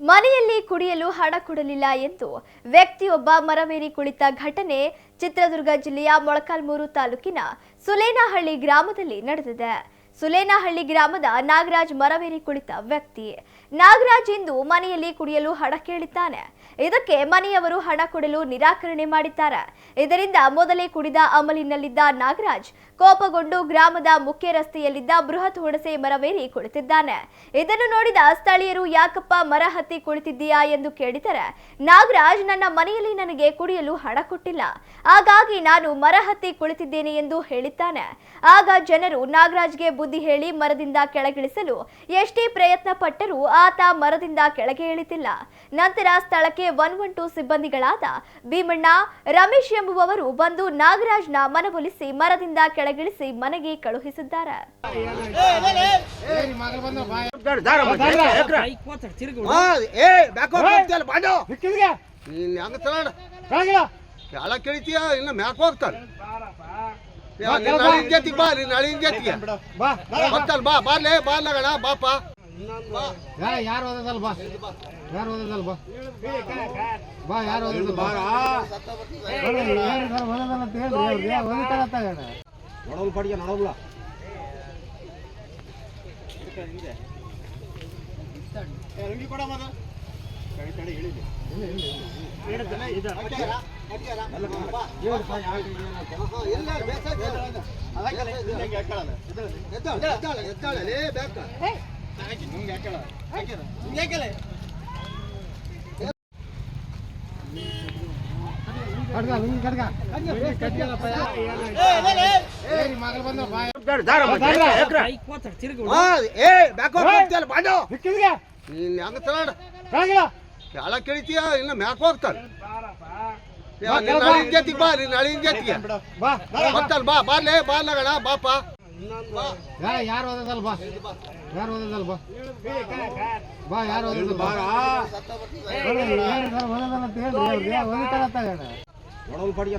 ಮನೆಯಲ್ಲಿ ಕುಡಿಯಲು ಹಣ ಕೊಡಲಿಲ್ಲ ಎಂದು ವ್ಯಕ್ತಿಯೊಬ್ಬ ಮರವೇರಿ ಕುಳಿತ ಘಟನೆ ಚಿತ್ರದುರ್ಗ ಜಿಲ್ಲೆಯ ಮೊಳಕಾಲ್ಮೂರು ತಾಲೂಕಿನ ಸುಲೇನಹಳ್ಳಿ ಗ್ರಾಮದಲ್ಲಿ ನಡೆದಿದೆ. ಸುಲೇನಹಳ್ಳಿ ಗ್ರಾಮದ ನಾಗರಾಜ್ ಮರವೇರಿ ಕುಳಿತ ವ್ಯಕ್ತಿ. ನಾಗರಾಜ್ ಇಂದು ಮನೆಯಲ್ಲಿ ಕುಡಿಯಲು ಹಣ ಕೇಳಿದ್ದಾನೆ. ಇದಕ್ಕೆ ಮನೆಯವರು ಹಣ ಕೊಡಲು ನಿರಾಕರಣೆ ಮಾಡಿದ್ದಾರೆ. ಇದರಿಂದ ಮೊದಲೇ ಕುಡಿದ ಅಮಲಿನಲ್ಲಿದ್ದ ನಾಗರಾಜ್ ಕೋಪಗೊಂಡು ಗ್ರಾಮದ ಮುಖ್ಯ ರಸ್ತೆಯಲ್ಲಿದ್ದ ಬೃಹತ್ ಹುಣಸೆ ಮರವೇರಿ ಕುಳಿತಿದ್ದಾನೆ. ಇದನ್ನು ನೋಡಿದ ಸ್ಥಳೀಯರು, ಯಾಕಪ್ಪ ಮರ ಹತ್ತಿ ಕುಳಿತಿದ್ದೀಯಾ? ಎಂದು ಕೇಳಿದರೆ, ನಾಗರಾಜ್ ನನ್ನ ಮನೆಯಲ್ಲಿ ನನಗೆ ಕುಡಿಯಲು ಹಣ ಕೊಟ್ಟಿಲ್ಲ. ಹಾಗಾಗಿ ನಾನು ಮರ ಹತ್ತಿ ಕುಳಿತಿದ್ದೇನೆ ಎಂದು ಹೇಳಿದ್ದಾನೆ. ಆಗ ಜನರು ನಾಗರಾಜ್ಗೆ ಬುದ್ಧಿ ಹೇಳಿ ಮರದಿಂದ ಕೆಳಗಿಳಿಸಲು ಎಷ್ಟೇ ಪ್ರಯತ್ನ ಪಟ್ಟರೂ ಆತ ಮರದಿಂದ ಕೆಳಗೆ ಇಳಿತಿಲ್ಲ. ನಂತರ ಸ್ಥಳಕ್ಕೆ ಒನ್ ಒನ್ ಟೂ ಸಿಬ್ಬಂದಿಗಳಾದ ಭೀಮಣ್ಣ ರಮೇಶ್ ಎಂಬುವವರು ಬಂದು ನಾಗರಾಜ್ನ ಮನವೊಲಿಸಿ ಮರದಿಂದ ಕೆಳಗಿಳಿಸಿ ಮನೆಗೆ ಕಳುಹಿಸಿದ್ದಾರೆ. ಕೇಳಿತೀಯ? ಇನ್ನ ಮ್ಯಾಕ್ ಹೋಗ್ತಾನ. ಬಾ, ಕೆಳಗ್ ಬಾ. ನಾಳೆ ಜೊತೆಗೆ ಬಾ ನೀನ್ ನಾಳೆ ಜೊತೆಗೆ. ಬಾ ಹೋಗ್ತಾನ ಬಾ ಬಾರ್ಲೆ ಬಾರ್ಲಗಣ ಬಾಪ ಯಾ ಯಾರು ಓದದಲ್ಲ ಬಾ? ಯಾರು ಓದದಲ್ ಬಾ? ಬಾ ಯಾರು ಓದದಲ್ಲ ಬಾ? ಓದದಲ್ಲ ಅಂತ ಹೇಳಿ ಅವ್ರಿಗೆ ಓದಿತಾರತ್ತ ನಡವಲ್ ಪಡಿಗೆ ಬಂದ ಬಾ ಹಾ, ಏ ಬ್ಯಾಕ್ ಹೋಗ್ತಿಯಲ್ಲ ಬಾಂಡು ಸಿಕ್ಕಿದ್ಗೆ ಹೆಂಗ ತಗೊಂಡ ಕೆಳಗಿಳ ಕೆಳ ಕೇಳಿತೀಯ ಇನ್ನ ಮ್ಯಾಕ್ ಹೋಗ್ತಾನ ಬಾ, ಕೆಳಗ್ ಬಾ. ನಾಳೆ ಜೊತೆಗೆ ಬಾ ನೀನ್ ನಾಳೆ ಜೊತೆಗೆ ಬಾ ಹೋಗ್ತಾನ ಬಾ ಬಾರ್ಲೆ ಬಾರ್ಲಗಣ ಬಾಪ ಯಾ ಯಾರು ಓದದಲ್ಲ ಬಾ ಯಾರು ಓದದಲ್ಲ ಬಾ ಬಾ ಯಾರು ಓದದಲ್ಲ ಬಾ ಓದದಲ್ಲ ಅಂತ ಹೇಳಿ ಅವ್ರಿಗೆ ಓದಿತಾರತ್ತ ನಡವಲ್ ಪಡಿಗೆ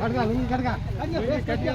ನಡವಲ್ಲ ಕಡ್ಗ ನಿಂಗೆ ಕಡ್ಗ